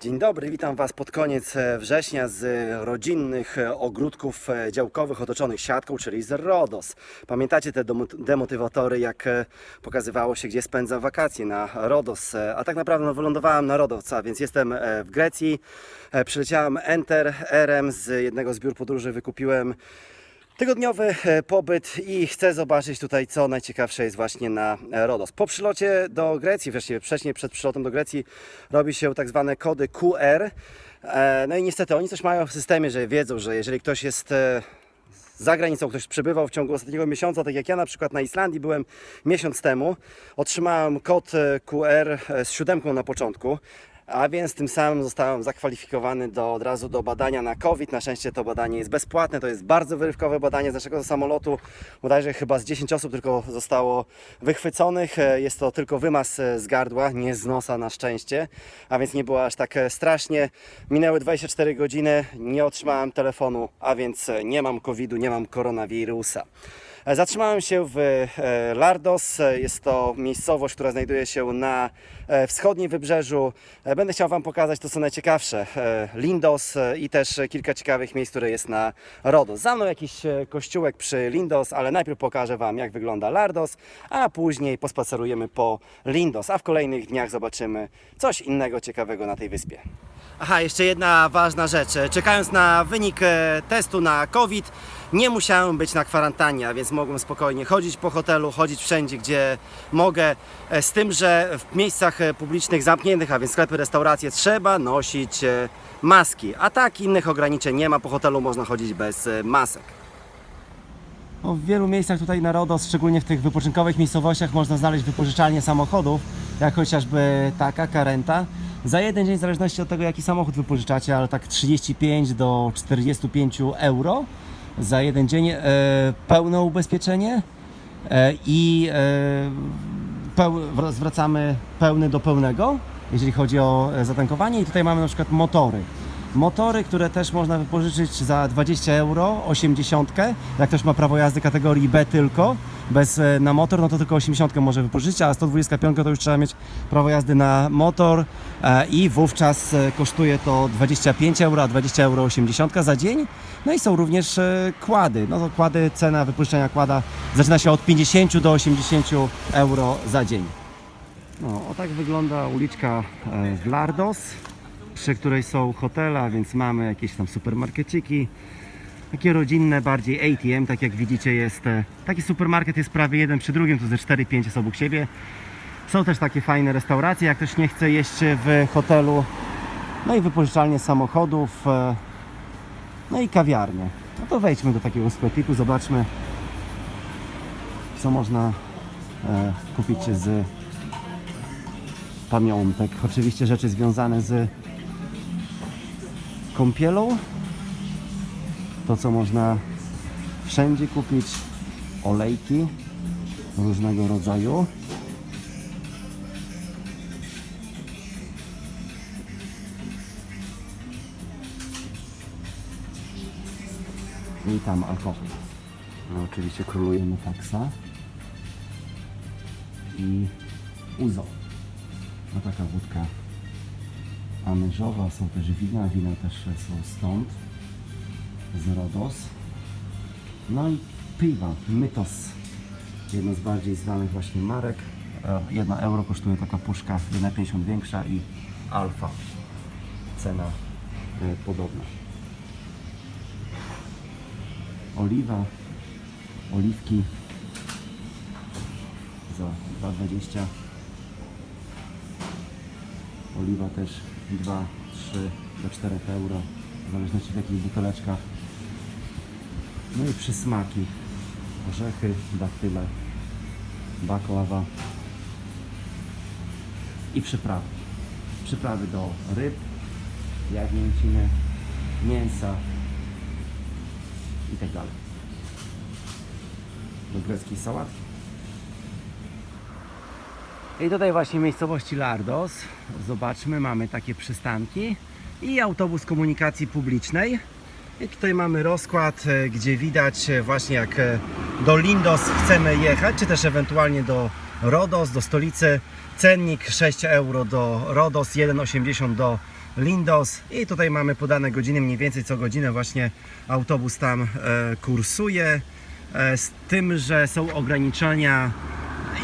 Dzień dobry, witam Was pod koniec e, września z rodzinnych e, ogródków e, działkowych otoczonych siatką, czyli z RODOS. Pamiętacie te demotywatory, jak e, pokazywało się, gdzie spędzam wakacje na RODOS, E, a tak naprawdę wylądowałem na RODOS, a więc jestem e, w Grecji. E, Przyleciałem Enter RM z jednego z biur podróży, wykupiłem Tygodniowy e, pobyt i chcę zobaczyć tutaj, co najciekawsze jest właśnie na e, Rodos. Po przylocie do Grecji, wcześniej, przed przylotem do Grecji, robi się tak zwane kody QR. E, No i niestety oni coś mają w systemie, że wiedzą, że jeżeli ktoś jest za granicą, ktoś przebywał w ciągu ostatniego miesiąca, tak jak ja na przykład na Islandii byłem miesiąc temu, otrzymałem kod QR z siódemką na początku. A więc tym samym zostałem zakwalifikowany do, od razu do badania na COVID. Na szczęście to badanie jest bezpłatne, to jest bardzo wyrywkowe badanie z naszego samolotu. Bodajże chyba z 10 osób tylko zostało wychwyconych. E, Jest to tylko wymaz e, z gardła, nie z nosa na szczęście. A więc nie było aż tak e, strasznie. Minęły 24 godziny, nie otrzymałem telefonu, a więc nie mam COVID-u, nie mam koronawirusa. E, Zatrzymałem się w e, Lardos. E, Jest to miejscowość, która znajduje się na wschodnim wybrzeżu. Będę chciał Wam pokazać to, co najciekawsze. Lindos i też kilka ciekawych miejsc, które jest na Rodos. Za mną jakiś kościółek przy Lindos, ale najpierw pokażę Wam, jak wygląda Lardos, a później pospacerujemy po Lindos, a w kolejnych dniach zobaczymy coś innego ciekawego na tej wyspie. Aha, jeszcze jedna ważna rzecz. Czekając na wynik e, testu na COVID, nie musiałem być na kwarantannie, a więc mogłem spokojnie chodzić po hotelu, chodzić wszędzie, gdzie mogę. E, Z tym, że w miejscach e, publicznych zamkniętych, a więc sklepy, restauracje, trzeba nosić maski. A tak innych ograniczeń nie ma. Po hotelu można chodzić bez masek. No, w wielu miejscach tutaj na Rodos, szczególnie w tych wypoczynkowych miejscowościach, można znaleźć wypożyczalnie samochodów, jak chociażby taka, Karenta. Za jeden dzień, w zależności od tego, jaki samochód wypożyczacie, ale tak 35 do 45 euro za jeden dzień, e, pełne ubezpieczenie e, i e, peł, wr- zwracamy pełny do pełnego, jeżeli chodzi o e, zatankowanie. I tutaj mamy na przykład motory. Motory, które też można wypożyczyć za 20 euro, 80. Jak ktoś ma prawo jazdy kategorii B tylko, bez e, na motor, no to tylko 80 może wypożyczyć, a 125 to już trzeba mieć prawo jazdy na motor e, i wówczas e, kosztuje to 25 euro, a 20 euro 80 za dzień. No i są również kłady. No to kłady, cena wypożyczenia kłada zaczyna się od 50 do 80 euro za dzień. No, o tak wygląda uliczka w Lardos, przy której są hotele, a więc mamy jakieś tam supermarkeciki, takie rodzinne, bardziej ATM, tak jak widzicie jest, e, taki supermarket jest prawie jeden przy drugim, to ze 4-5 jest obok siebie. Są też takie fajne restauracje, jak ktoś nie chce jeść w hotelu, no i wypożyczalnie samochodów, e, no i kawiarnie. No to wejdźmy do takiego sklepiku, zobaczmy co można e, kupić z pamiątek. Oczywiście rzeczy związane z kąpielą. To, co można wszędzie kupić. Olejki różnego rodzaju. I tam alkohol. No, oczywiście królujemy taksa i uzo. No taka wódka anyżowa, są też wina, wina też są stąd, z Rodos. No i piwa, Mytos, jedno z bardziej znanych właśnie marek. 1 euro kosztuje taka puszka, 1,50 większa i alfa. Cena e, podobna. Oliwa, oliwki za 2,20 Oliwa też 2, 3 do 4 euro, w zależności w jakich buteleczkach. No i przysmaki, orzechy, daktyle, baklawa i przyprawy. Przyprawy do ryb, jagnięciny, mięsa i tak dalej. Do greckiej sałatki. I tutaj właśnie miejscowości Lardos, zobaczmy, mamy takie przystanki i autobus komunikacji publicznej. I tutaj mamy rozkład, e, gdzie widać e, właśnie jak e, do Lindos chcemy jechać, czy też ewentualnie do Rodos, do stolicy. Cennik 6 euro do Rodos, 1,80 do Lindos i tutaj mamy podane godziny, mniej więcej co godzinę właśnie autobus tam kursuje. Z tym, że są ograniczenia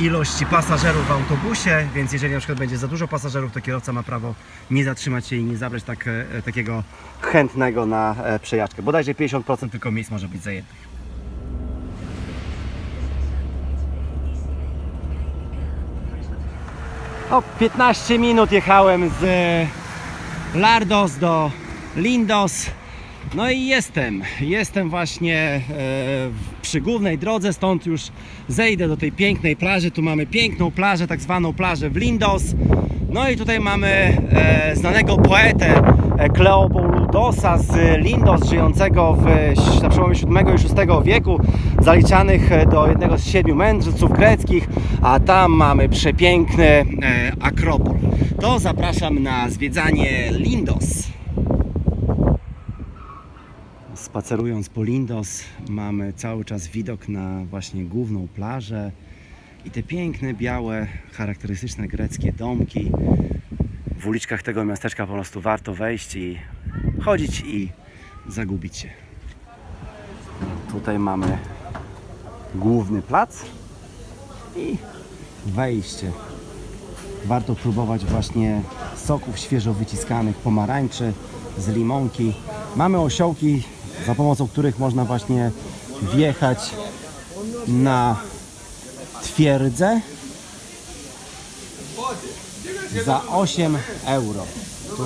ilości pasażerów w autobusie, więc jeżeli na przykład będzie za dużo pasażerów, to kierowca ma prawo nie zatrzymać się i nie zabrać tak, e, takiego chętnego na e, przejażdżkę. Bodajże 50% tylko miejsc może być zajętych. O, 15 minut jechałem z Lardos do Lindos. No i jestem, jestem właśnie e, w- przy głównej drodze, stąd już zejdę do tej pięknej plaży. Tu mamy piękną plażę, tak zwaną plażę w Lindos. No i tutaj mamy e, znanego poetę e, Kleopoludosa z Lindos, żyjącego w, na przełomie VII i VI wieku, zaliczanych e, do jednego z siedmiu mędrców greckich, a tam mamy przepiękny e, Akropol. To zapraszam na zwiedzanie Lindos. Spacerując po Lindos mamy cały czas widok na właśnie główną plażę i te piękne, białe, charakterystyczne greckie domki. W uliczkach tego miasteczka po prostu warto wejść i chodzić i zagubić się. Tutaj mamy główny plac i wejście. Warto próbować właśnie soków świeżo wyciskanych, pomarańczy z limonki. Mamy osiołki, za pomocą których można właśnie wjechać na twierdzę za 8 euro. Tu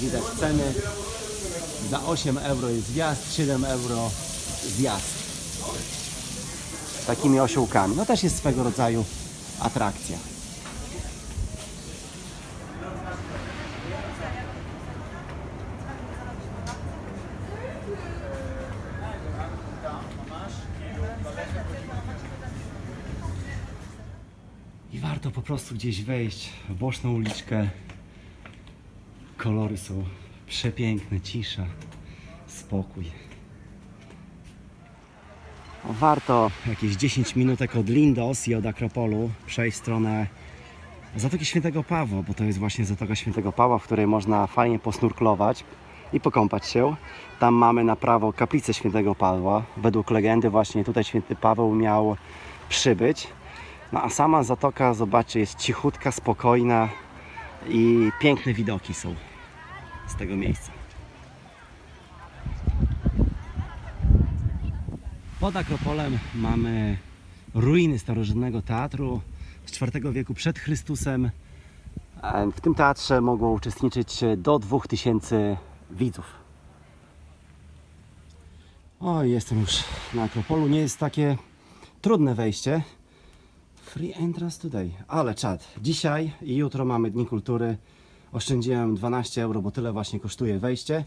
widać ceny. Za 8 euro jest wjazd, 7 euro zjazd. Takimi osiołkami. No też jest swego rodzaju atrakcja. I warto po prostu gdzieś wejść w boczną uliczkę. Kolory są przepiękne, cisza, spokój. Warto jakieś 10 minutek od Lindos i od Akropolu przejść w stronę Zatoki Świętego Pawła, bo to jest właśnie Zatoka Świętego Pawła, w której można fajnie posnurklować i pokąpać się. Tam mamy na prawo kaplicę Świętego Pawła. Według legendy właśnie tutaj Święty Paweł miał przybyć. No a sama zatoka, zobaczcie, jest cichutka, spokojna i piękne widoki są z tego miejsca. Pod Akropolem mamy ruiny starożytnego teatru z IV wieku przed Chrystusem. E, W tym teatrze mogło uczestniczyć do 2000 widzów. O, jestem już na Akropolu. Nie jest takie trudne wejście. Free entrance today. Ale czad. Dzisiaj i jutro mamy Dni Kultury. Oszczędziłem 12 euro, bo tyle właśnie kosztuje wejście.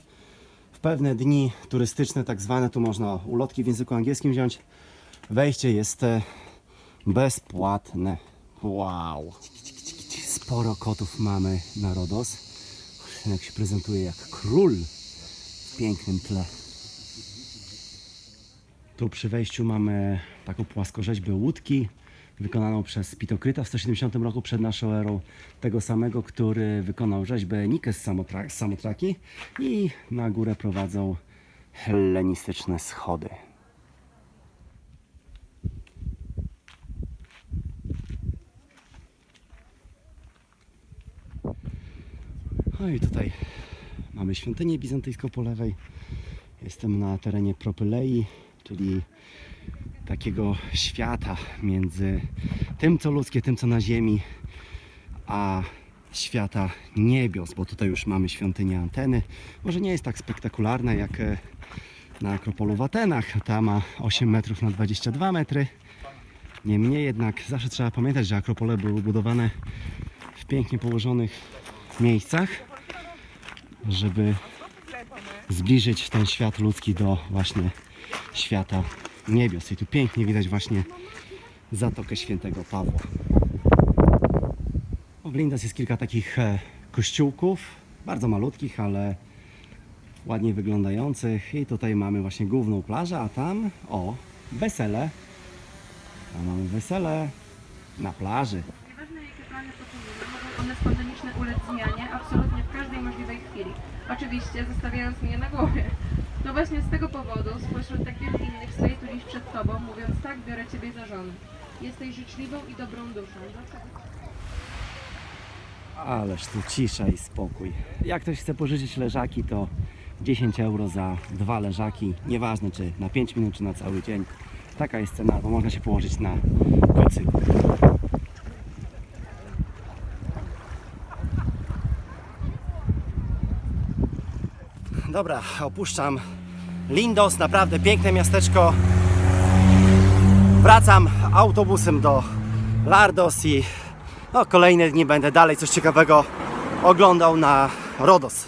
W pewne dni turystyczne, tak zwane, tu można ulotki w języku angielskim wziąć. Wejście jest e, bezpłatne. Wow. Sporo kotów mamy na Rodos. Jak się prezentuje jak król w pięknym tle. Tu przy wejściu mamy taką płaskorzeźbę łódki wykonaną przez Pitokryta w 170 roku przed naszą erą. Tego samego, który wykonał rzeźbę Nikes Samotra- Samotraki i na górę prowadzą hellenistyczne schody. No i tutaj mamy świątynię bizantyjską po lewej. Jestem na terenie Propylei, czyli takiego świata między tym, co ludzkie, tym, co na ziemi, a świata niebios, bo tutaj już mamy świątynię anteny. Może nie jest tak spektakularna jak e, na Akropolu w Atenach. Ta ma 8 metrów na 22 metry. Niemniej jednak zawsze trzeba pamiętać, że Akropole były budowane w pięknie położonych miejscach, żeby zbliżyć ten świat ludzki do właśnie świata niebios. I tu pięknie widać właśnie Zatokę Świętego Pawła. W Lindas jest kilka takich e, kościółków, bardzo malutkich, ale ładnie wyglądających. I tutaj mamy właśnie główną plażę, a tam, o, wesele. Tam mamy wesele. Na plaży. Nieważne jakie plany poczynimy, mogą one spontanicznie ulec zmianie absolutnie w każdej możliwej chwili. Oczywiście zostawiając mnie na głowie. No właśnie z tego powodu, spośród tak wielu innych stoję tu dziś przed Tobą, mówiąc tak, biorę Ciebie za żonę. Jesteś życzliwą i dobrą duszą. Dlaczego? Ależ tu cisza i spokój. Jak ktoś chce pożyczyć leżaki, to 10 euro za dwa leżaki. Nieważne czy na 5 minut, czy na cały dzień. Taka jest cena, bo można się położyć na kocyku. Dobra, opuszczam Lindos, naprawdę piękne miasteczko. Wracam autobusem do Lardos i no, kolejne dni będę dalej coś ciekawego oglądał na Rodos.